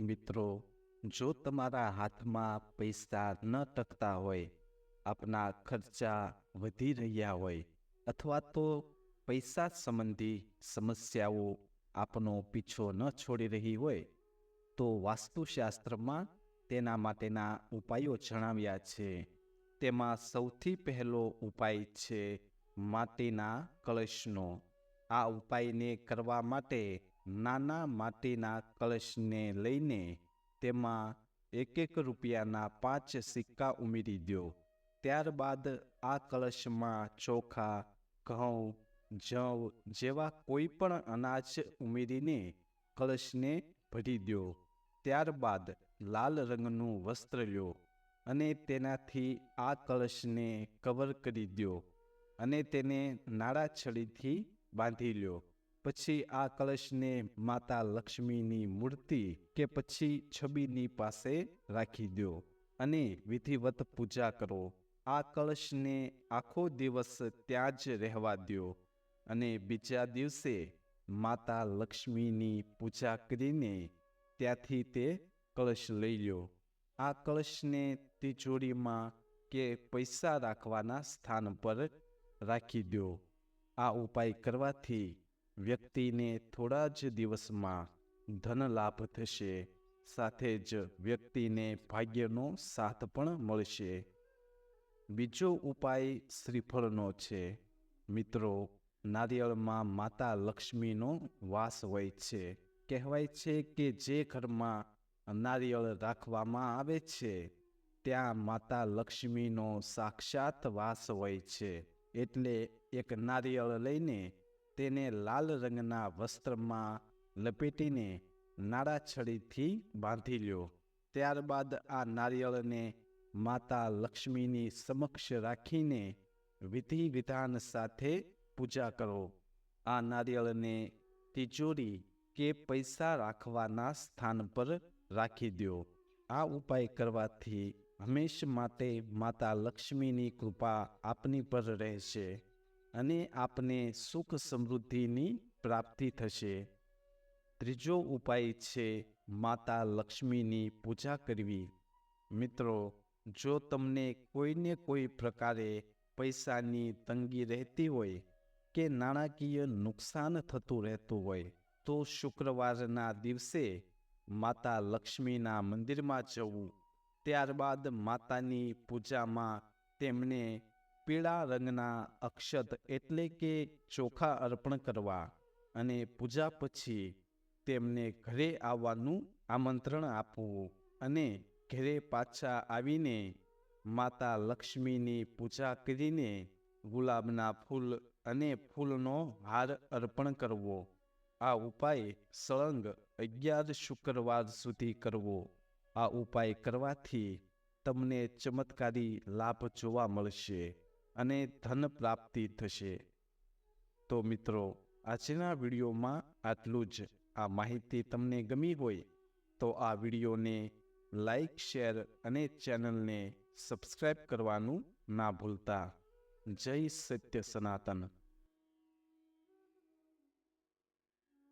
મિત્રો, જો તમારા હાથમાં પૈસા ન ટકતા હોય, આપના ખર્ચા વધી રહ્યા હોય અથવા તો પૈસા સંબંધી સમસ્યાઓ આપનો પીછો ન છોડી રહી હોય, તો વાસ્તુશાસ્ત્રમાં તેના માટેના ઉપાયો જણાવ્યા છે. તેમાં સૌથી પહેલો ઉપાય છે માટીના કળશનો. આ ઉપાયને કરવા માટે નાના માટીના કળશને લઈને તેમાં એક એક રૂપિયાના પાંચ સિક્કા ઉમેરી દો ત્યારબાદ આ કળશમાં ચોખા, ઘઉં, જવ જેવા કોઈ પણ અનાજ ઉમેરીને કળશને ભરી દો ત્યારબાદ લાલ રંગનું વસ્ત્ર લ્યો અને તેનાથી આ કળશને કવર કરી દો અને તેને નાળા છડીથી બાંધી લ્યો. પછી આ કળશને માતા લક્ષ્મીની મૂર્તિ કે પછી છબીની પાસે રાખી દો અને વિધિવત પૂજા કરો. આ કળશને આખો દિવસ ત્યાં જ રહેવા દો અને બીજા દિવસે માતા લક્ષ્મીની પૂજા કરીને ત્યાંથી તે કળશ લઈ લો આ કળશને તિજોરીમાં કે પૈસા રાખવાના સ્થાન પર રાખી દો આ ઉપાય કરવાથી વ્યક્તિને થોડા જ દિવસમાં ધન લાભ થશે, સાથે જ વ્યક્તિને ભાગ્યનો સાથ પણ મળશે. બીજો ઉપાય શ્રીફળનો છે. મિત્રો, નારિયેળમાં માતા લક્ષ્મીનો વાસ હોય છે. કહેવાય છે કે જે ઘરમાં નારિયેળ રાખવામાં આવે છે, ત્યાં માતા લક્ષ્મીનો સાક્ષાત વાસ હોય છે. એટલે એક નારિયેળ લઈને તેને લાલ રંગના વસ્ત્રમાં લપેટીને નાળાછડીથી બાંધી લ્યો. ત્યારબાદ આ નારિયેળને માતા લક્ષ્મીની સમક્ષ રાખીને વિધિ વિધાન સાથે પૂજા કરો. આ નારિયેળને તિજોરી કે પૈસા રાખવાના સ્થાન પર રાખી દો આ ઉપાય કરવાથી હંમેશ માટે માતા લક્ષ્મીની કૃપા આપની પર રહેશે. અને આપને સુખ સમૃદ્ધિની પ્રાપ્તિ થશે. ત્રીજો ઉપાય છે માતા લક્ષ્મીની પૂજા કરવી. મિત્રો, જો તમને કોઈને કોઈ પ્રકારે પૈસાની તંગી રહેતી હોય કે નાણાકીય નુકસાન થતું રહેતું હોય, તો શુક્રવારના દિવસે માતા લક્ષ્મીના મંદિરમાં જવું. ત્યારબાદ માતાની પૂજામાં તેમને પીળા રંગના અક્ષત એટલે કે ચોખા અર્પણ કરવા અને પૂજા પછી તેમને ઘરે આવવાનું આમંત્રણ આપવું અને ઘરે પાછા આવીને માતા લક્ષ્મીની પૂજા કરીને ગુલાબના ફૂલ અને ફૂલનો હાર અર્પણ કરવો. આ ઉપાય સળંગ અગિયાર શુક્રવાર સુધી કરવો. આ ઉપાય કરવાથી તમને ચમત્કારી લાભ જોવા મળશે. અને ધન પ્રાપ્તિ થશે. તો મિત્રો, આજના વિડીયોમાં આટલું જ. આ માહિતી તમને ગમી હોય તો આ વિડીયોને લાઈક, શેર અને ચેનલને સબસ્ક્રાઈબ કરવાનું ના ભૂલતા. જય સત્ય સનાતન.